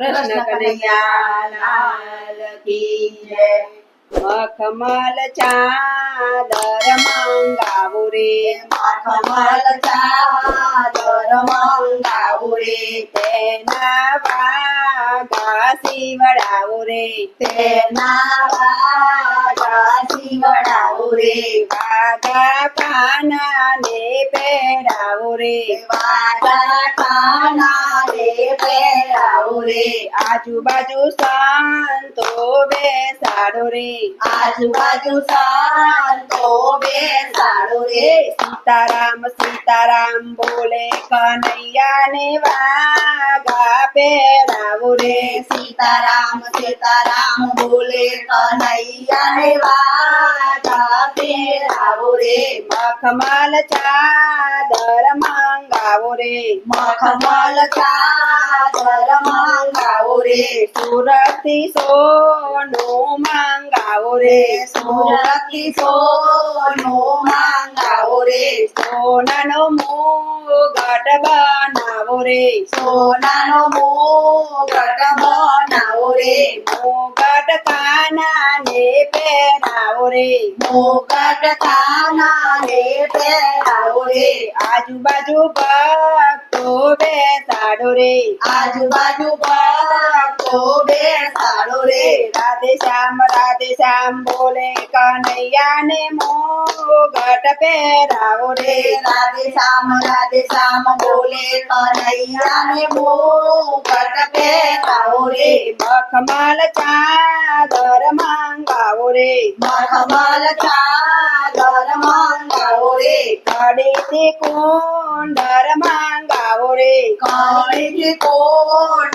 કૃષ્ણ કનૈયાલાલ કી જય મખમલ ચાદર મંગાવું રે મખમલ ચાદર મંગાવું રે તેના વાગા શીવડાવું રે તેના વાગા શીવડાવું રે વાગા કાના ને પહેરાવું રે વાગા કાના રે પહેરાવું રે આજુબાજુ સંતો બેસાડો રે આજુબાજુ સંતો બેસાડો રે સીતારામ સીતારામ બોલે કનૈયા ને વાગા પહેરાવું રે સીતારામ સીતારામ બોલે કનૈયા ને વાગા પહેરાવું રે મખમલ ચાદર મંગાવો રે મખમલ ચાદર મંગાવો રે સુરતી સોનું મંગાવો રે સુરતી સોનું મંગાવો રે સોનાનો મુગટ બનાવો રે સોનાનો મુગટ બનાવો રે મુગટ કાના આજુબાજુ ભક્તો બેસાડો રે આજુબાજુ ભક્તો બેસાડો રે રાધે શ્યામ રાધે શ્યામ બોલે કનૈયા ને મોગટ પહેરાવો રે. રાધે શ્યામ રાધે શ્યામ બોલે કનૈયા ને મુગટ પહેરાવો રે. મખમલ ચાદર મંગાવો રે. મખમલ ચાદર धर मांगाओ रे काड़े ते मांगाओ रे काड़े ते कौन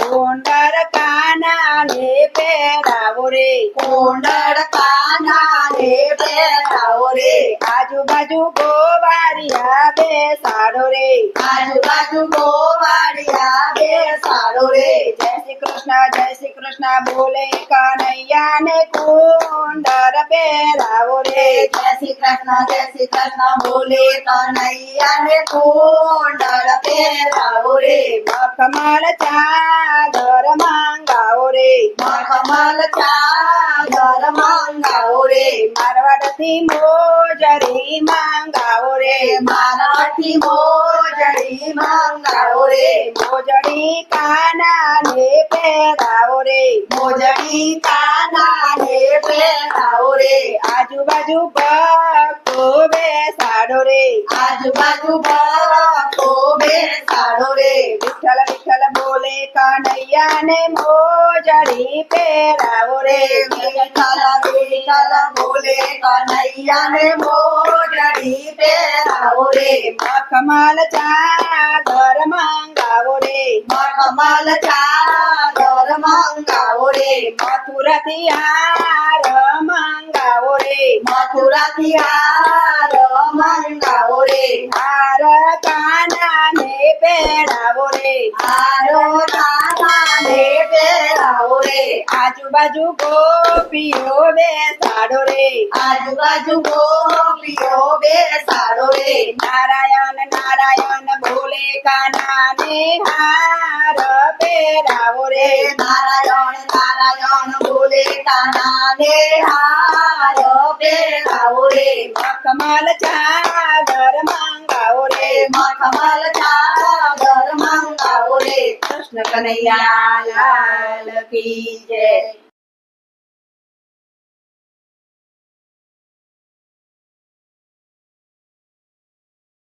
कौन डर काना ले पैराओ रे कौन डर काना ले पैराओ रे आजू बाजू गोवारिया बेसाड़ो रे आजू बाजू गोवारिया बेसाड़ो रे जय श्री कृष्णा जय श्री कृष्णा भोले कन्हैया ने कौन डर पेरा बोले जय श्री कृष्ण जय श्री कृष्ण बोले, कन्हैया ने कुंडल पेरा बोले। मखमल चादर मांगा ओरे मखमल चादर मांगा ओरे मारवाड़ी मोजरी मांगा ओरे मारवाड़ी मोजरी मांगा ओरे मोजरी काना ने पेरा ओरे मोजरी का આજુબાજુ ભક્તો બેસાડો રે. આજુબાજુ ભક્તો બેસાડો રે. વિઠ્ઠલ વિઠ્ઠલ બોલે કનૈયા ને મોજડી પહેરાવો રે. વિઠ્ઠલ વિઠ્ઠલ બોલે કનૈયા ને મોજડી પહેરાવો રે. મખમલ ચાદર મંગાવો રે. મખમલ ચાદર મંગાવો રે. મથુરાથી હાર મંગાવો રે, મથુરાથી હાર મંગાવો રે. હાર કાના ને પહેરાવો રે. હારો કાના ને પહેરાવો રે. આજુબાજુ ગોપીઓ બેસાડો રે. આજુબાજુ ગોપીઓ બેસાડો રે. નારાયણ નારાયણ બોલે કાના ને હાર પહેરાવો રે. નારાયણ નારાયણ બોલે કાના ને હાર પહેરાવો રે મખમલ ચાદર મંગાવો રે મખમલ ચાદર મંગાવો રે કૃષ્ણ કનૈયા લાલ કી જય